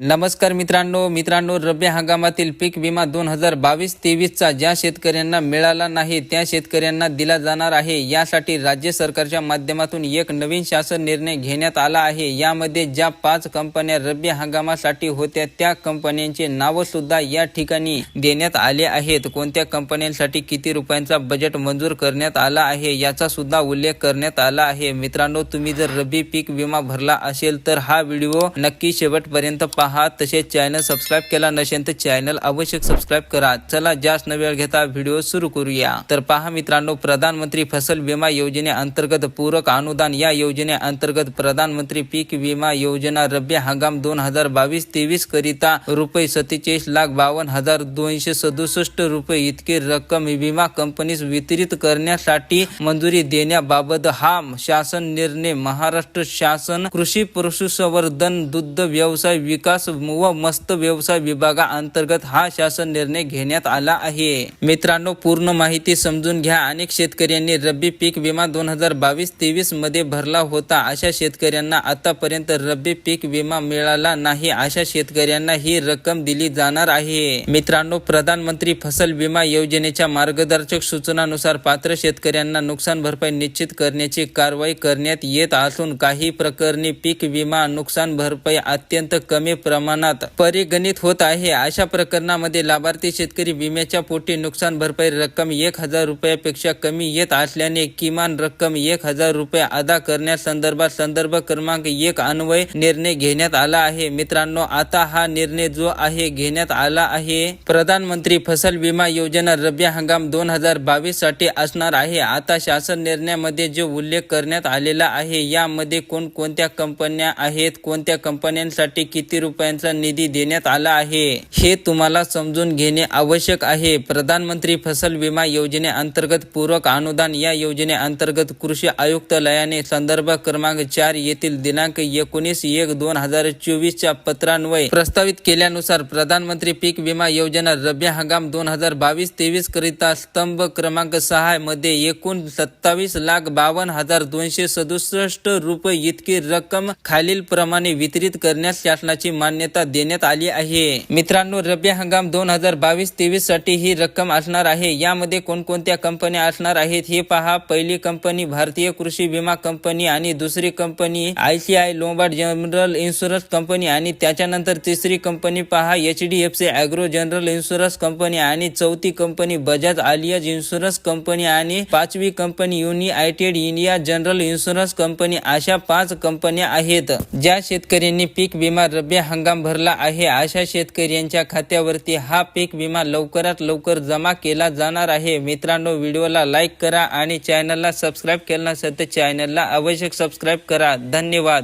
नमस्कार मित्रांनो मित्रांनो रब्बी हंगामातील पीक विमा दोन हजार बावीस तेवीसचा ज्या शेतकऱ्यांना मिळाला नाही त्या शेतकऱ्यांना दिला जाणार आहे. यासाठी राज्य सरकारच्या माध्यमातून एक नवीन शासन निर्णय घेण्यात आला आहे. यामध्ये ज्या पाच कंपन्या रब्बी हंगामासाठी होत्या त्या कंपन्यांचे नावंसुद्धा या ठिकाणी देण्यात आले आहेत. कोणत्या कंपन्यांसाठी किती रुपयांचा बजेट मंजूर करण्यात आला आहे याचा सुद्धा उल्लेख करण्यात आला आहे. मित्रांनो तुम्ही जर रब्बी पीक विमा भरला असेल तर हा व्हिडिओ नक्की शेवटपर्यंत पहा. तसेच चॅनल सबस्क्राईब केला नसेल तर चॅनल आवश्यक सबस्क्राईब करा. चला जास्त न वेळ घेता व्हिडिओ सुरू करूया. तर पहा मित्रांनो प्रधानमंत्री फसल विमा योजनेअंतर्गत पूरक अनुदान. या योजनेअंतर्गत प्रधानमंत्री पीक विमा योजना रब्बी हंगाम दोन हजार बावीस तेवीस करिता रुपये सत्तेचाळीस लाख बावन्न हजार दोनशे सदुसष्ट रुपये इतकी रक्कम विमा कंपनीस वितरित करण्यासाठी मंजुरी देण्याबाबत हा शासन निर्णय. महाराष्ट्र शासन कृषी पशुसंवर्धन दुग्ध व्यवसाय विकास व मस्त व्यवसाय विभागाअंतर्गत हा शासन निर्णय घेण्यात आला आहे. मित्रांनो पूर्ण माहिती समजून घ्या. अनेक शेतकऱ्यांनी रब्बी पीक विमा दोन हजार बावीस तेवीसमध्ये भरला होता. अशा शेतकऱ्यांना आतापर्यंत रब्बी पीक विमा मिळाला नाही. अशा शेतकऱ्यांना ही रक्कम दिली जाणार आहे. मित्रांनो प्रधानमंत्री फसल विमा योजनेच्या मार्गदर्शक सूचनानुसार पात्र शेतकऱ्यांना नुकसान भरपाई निश्चित करण्याची कारवाई करण्यात येत असून काही प्रकरणी पीक विमा नुकसान भरपाई अत्यंत कमी प्रमाणात परिगणित होत आहे. अशा प्रकरणामध्ये लाभार्थी शेतकरी विम्याच्या पोटी नुकसान भरपाई रक्कम एक हजार रुपयापेक्षा कमी येत असल्याने किमान रक्कम एक हजार रुपये अदा करण्यासंदर्भात संदर्भ क्रमांक एक अन्वय निर्णय घेण्यात आला आहे. मित्रांनो आता हा निर्णय जो आहे घेण्यात आला आहे. प्रधानमंत्री फसल विमा योजना रब्बी हंगाम दोन हजार बावीससाठी असणार आहे. आता शासन निर्णयामध्ये जो उल्लेख करण्यात आलेला आहे यामध्ये कोणकोणत्या कंपन्या आहेत? कोणत्या कंपन्यांसाठी किती रुपये रुपयांचा निधी देण्यात आला आहे. हे तुम्हाला समजून घेणे आवश्यक आहे. प्रधानमंत्री फसल विमा योजनेअंतर्गत पूरक अनुदान या योजनेअंतर्गत कृषी आयुक्तालयाने संदर्भ क्रमांक चार येथील दिनांक एकोणीस एक दोन हजार चोवीसच्या पत्रान्वये प्रस्तावित केल्यानुसार प्रधानमंत्री पीक विमा योजना रब्बी हंगाम दोन हजार बावीस तेवीस करिता स्तंभ क्रमांक सहा मध्ये एकूण सत्तावीस लाख बावन्न हजार दोनशे सदुसष्ट रुपये इतकी रक्कम खालील प्रमाणे वितरित करण्यास शासनाची मान्यता देण्यात आली आहे. मित्रांनो रब्बी हंगाम दोन हजार बावीस तेवीससाठी ही रक्कम असणार आहे. यामध्ये कोणकोणत्या कंपन्या असणार आहेत हे पहा. पहिली कंपनी भारतीय कृषी विमा कंपनी आणि दुसरी company I C I Lombard general insurance company आणि त्याच्यानंतर तिसरी कंपनी पहा. एच डी एफ सी अॅग्रो जनरल इन्शुरन्स कंपनी आणि चौथी company Bajaj Allianz insurance company आणि पाचवी company United India general insurance company अशा पाच कंपन्या आहेत. ज्या शेतकऱ्यांनी पीक विमा रब्बी हंगाम भरला आहे. अशा शेतकऱ्यांच्या खात्यावरती हा पीक विमा लवकरात लवकर जमा केला जाणार आहे. मित्रांनो व्हिडिओला लाईक करा आणि चॅनलला सबस्क्राईब केलं नसेल तर चॅनलला आवश्यक सबस्क्राईब करा. धन्यवाद.